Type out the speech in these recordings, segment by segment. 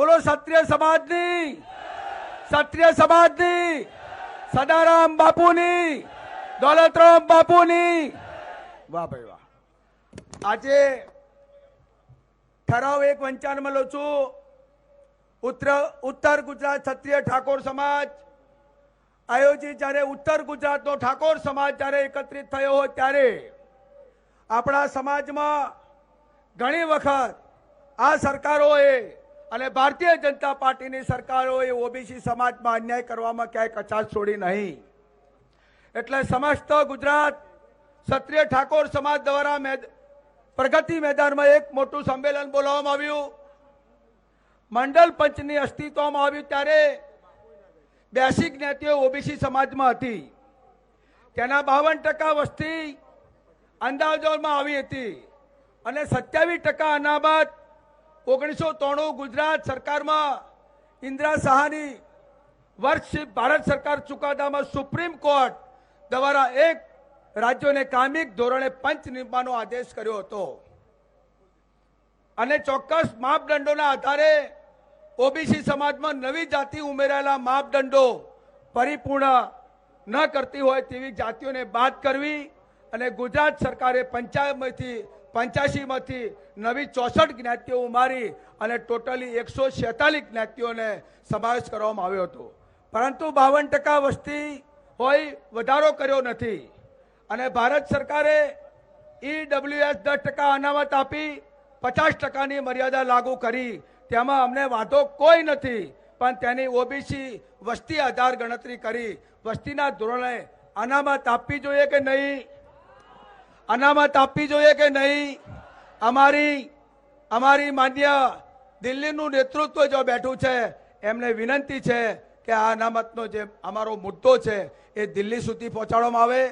બોલો ક્ષત્રિય સમાજની. ક્ષત્રિય સમાજની. સદારામ બાપુની. દોલતરામ બાપુની. વાહ ભાઈ વાહ. આજે ઠરાવ એક વંચાનમાં લઉં છું. ઉત્તર ઉત્તર ગુજરાત ક્ષત્રિય ઠાકોર સમાજ આયોજિત જ્યારે ઉત્તર ગુજરાતનો ઠાકોર સમાજ જ્યારે એકત્રિત થયો હોય ત્યારે આપણા સમાજમાં ઘણી વખત આ સરકારોએ અને ભારતીય જનતા પાર્ટીની સરકારોએ ઓબીસી સમાજમાં અન્યાય કરવામાં ક્યાંય કચાશ છોડી નહીં. એટલે સમસ્ત ગુજરાત ક્ષત્રિય ઠાકોર સમાજ દ્વારા પ્રગતિ મેદાનમાં એક મોટું સંમેલન બોલાવવામાં આવ્યું. મંડળ પંચની અસ્તિત્વમાં આવ્યું ત્યારે બ્યાસી જ્ઞાતિઓ ઓબીસી સમાજમાં હતી. તેના બાવન ટકા વસ્તી અંદાજોમાં આવી હતી. અને સત્યાવીસ ટકા અનામત ઓગણીસો ત્રાણું ગુજરાત સરકારમાં ઇન્દિરા શાહની વર્ષ ભારત સરકાર ચુકાદામાં સુપ્રીમ કોર્ટ દ્વારા એક રાજ્યોને કામિક ધોરણે પંચ નિર્માણનો આદેશ કર્યો હતો. અને ચોક્કસ માપદંડોના આધારે ઓબીસી સમાજમાં નવી જાતિ ઉમેરાયેલા માપદંડો પરિપૂર્ણ ન કરતી હોય તેવી જાતિઓને બાદ કરવી અને ગુજરાત સરકારે પંચાયતમાંથી પંચ્યાસીમાંથી નવી ચોસઠ જ્ઞાતિઓ ઉમારી અને ટોટલી એકસો છેતાલીસ જ્ઞાતિઓને સમાવેશ કરવામાં આવ્યો હતો. પરંતુ બાવન ટકા વસ્તી હોય વધારો કર્યો નથી. અને ભારત સરકારે ઈડબ્લ્યુએસ દસ ટકા અનામત આપી પચાસ ટકાની મર્યાદા લાગુ કરી. તેમાં અમને વાંધો કોઈ નથી, પણ તેની ઓબીસી વસ્તી આધાર ગણતરી કરી વસ્તીના ધોરણે અનામત આપવી જોઈએ કે નહીં? અનામત આપવી જોઈએ કે નહીં? અમારી અમારી માન્ય દિલ્હીનું નેતૃત્વ જો બેઠું છે, એમને વિનંતી છે કે આ અનામતનો જે અમારો મુદ્દો છે, એ દિલ્હી સુધી પહોંચાડવામાં આવે.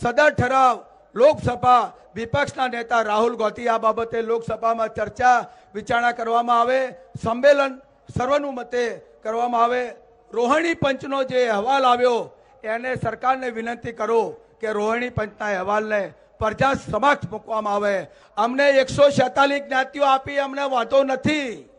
સદર ઠરાવ લોકસભા વિપક્ષના નેતા રાહુલ ગાંધી આ બાબતે લોકસભામાં ચર્ચા વિચારણા કરવામાં આવે, સંમેલન સર્વાનુમતે કરવામાં આવે. રોહિણી પંચનો જે અહેવાલ આવ્યો, એને સરકારને વિનંતી કરો કે રોહિણી પંચના અહેવાલને પ્રજા સમક્ષ મૂકવામાં આવે. અમને એકસો છેતાલીસ જ્ઞાતિઓ આપી, અમને વાંધો નથી.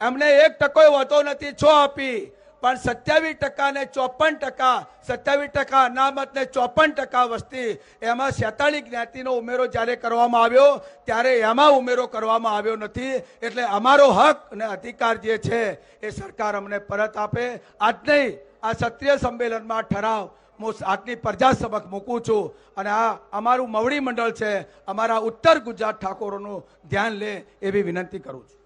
એમને એક ટકો વધો નથી, છો આપી. પણ સત્યાવીસ ટકા ને ચોપન ટકા, સત્યાવીસ ટકા અનામત ને ચોપન ટકા વસ્તી, એમાં છેતાલીસ જ્ઞાતિનો ઉમેરો જ્યારે કરવામાં આવ્યો, ત્યારે એમાં ઉમેરો કરવામાં આવ્યો નથી. એટલે અમારો હક અને અધિકાર જે છે, એ સરકાર અમને પરત આપે. આજ નહીં, આ ક્ષત્રિય સંમેલનમાં ઠરાવ. હું આજની પ્રજા સમક્ષ મૂકું છું. અને આ અમારું મવડી મંડળ છે. અમારા ઉત્તર ગુજરાત ઠાકોરોનું ધ્યાન લે એવી વિનંતી કરું છું.